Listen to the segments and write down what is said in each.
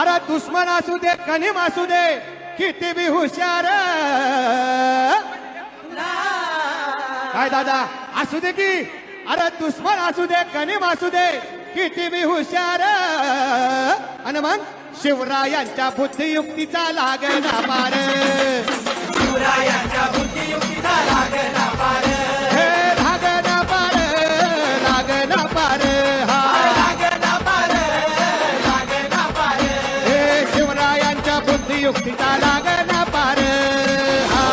अरे दुश्मन असू दे कनिम असू दे किती बी हुशार. काय दादा असू दे की. अरे दुश्मन असू दे कनिम असू दे किती बी हुशार. आणि मग शिवरायांच्या बुद्धियुक्तीचा लागना पार हे बुद्धियुक्तीचा लागना पार. हा.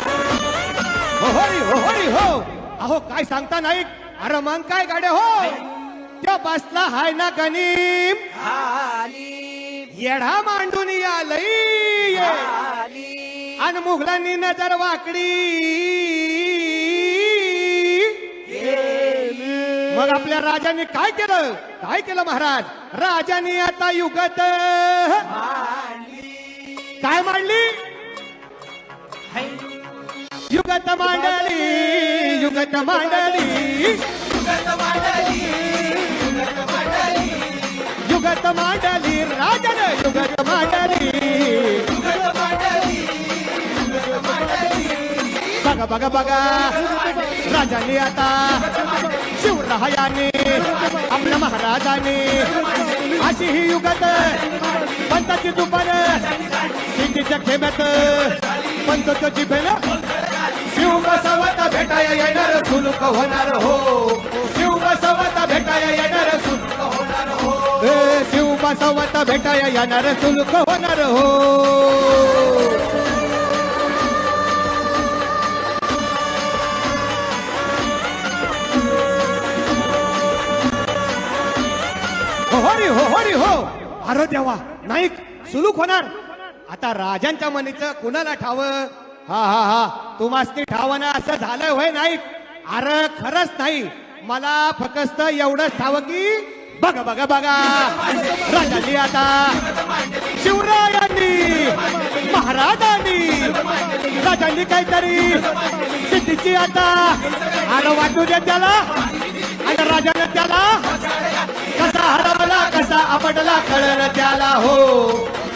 हो हरी हो हरी हो. अहो काय सांगता नाही अरे मग काय गाड्या हो? त्या बसला हाय ना गनीम येढा मांडून या लई आणि मुघलांनी नजर वाकडी. मग आपल्या राजांनी काय केलं? काय केलं महाराज? राजांनी आता युगत काय मांडली? युगत मांडली युगत मांडली. युगत मांडली राजन युगत मांडली. बघा बघा बघा. राजाने आता सहायाने आपल्या महाराजाने। अशी ही युगत पंताची दुपार। सिंधीच्या खेब्यात पंतच्या जिभेला शिव बसवत भेटाया येणार सुलूक होणार हो। शिव बसवत भेटाया येणार सुलूक होणार हो। शिव बसवत भेटाया येणार सुलूक होणार हो। हो हरी हो हरी हो. अरे देवा नाईक सुलूक होणार. आता राजांच्या मनीचं कुणाला ठाव? हा हा हा. तुम्हाला ठाव ना असं झालं होय नाईक. अरे खरंच नाही. मला फक्त एवढंच ठाव की बघा बघा बघा. राजाली आता शिवरायांनी महाराजांनी राजांनी काहीतरी सिद्धीची आता अरे वाटू दे त्याला. आणि राजाने त्याला हरवला कसा आपटला कळण त्याला हो?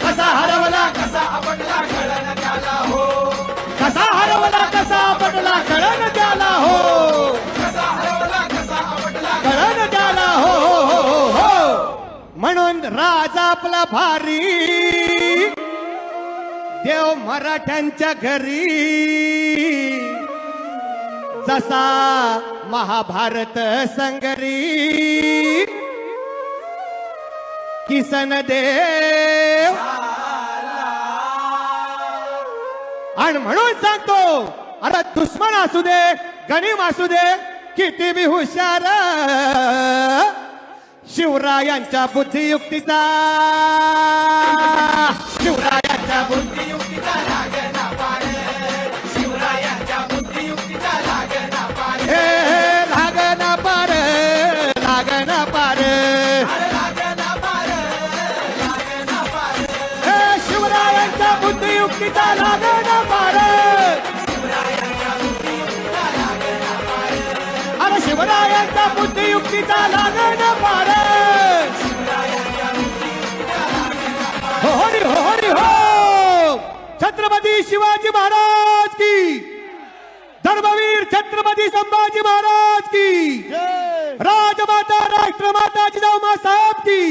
कसा हरवला कसा आपटला कळण त्याला हो? कसा हरवला कसा आपटला कळण त्याला हो? कळण त्याला हो? हो हो हो हो. म्हणून राजा आपला भारी. देव मराठ्यांच्या घरी. जसा महाभारत संगरी. किसन देव आणि म्हणून सांगतो अरे दुश्मन असू दे गणिम असू दे किती बी हुशार. शिवरायांच्या बुद्धियुक्तीचा. बुद्धियुक्तीचा लागना पार अरे शिवरायांच्या बुद्धियुक्तीचा लागना पार हो हरी हो हरी हो छत्रपती शिवाजी महाराज की. धर्मवीर छत्रपती संभाजी महाराज की. राजमाता राष्ट्रमाता जिजाऊ साहेब की.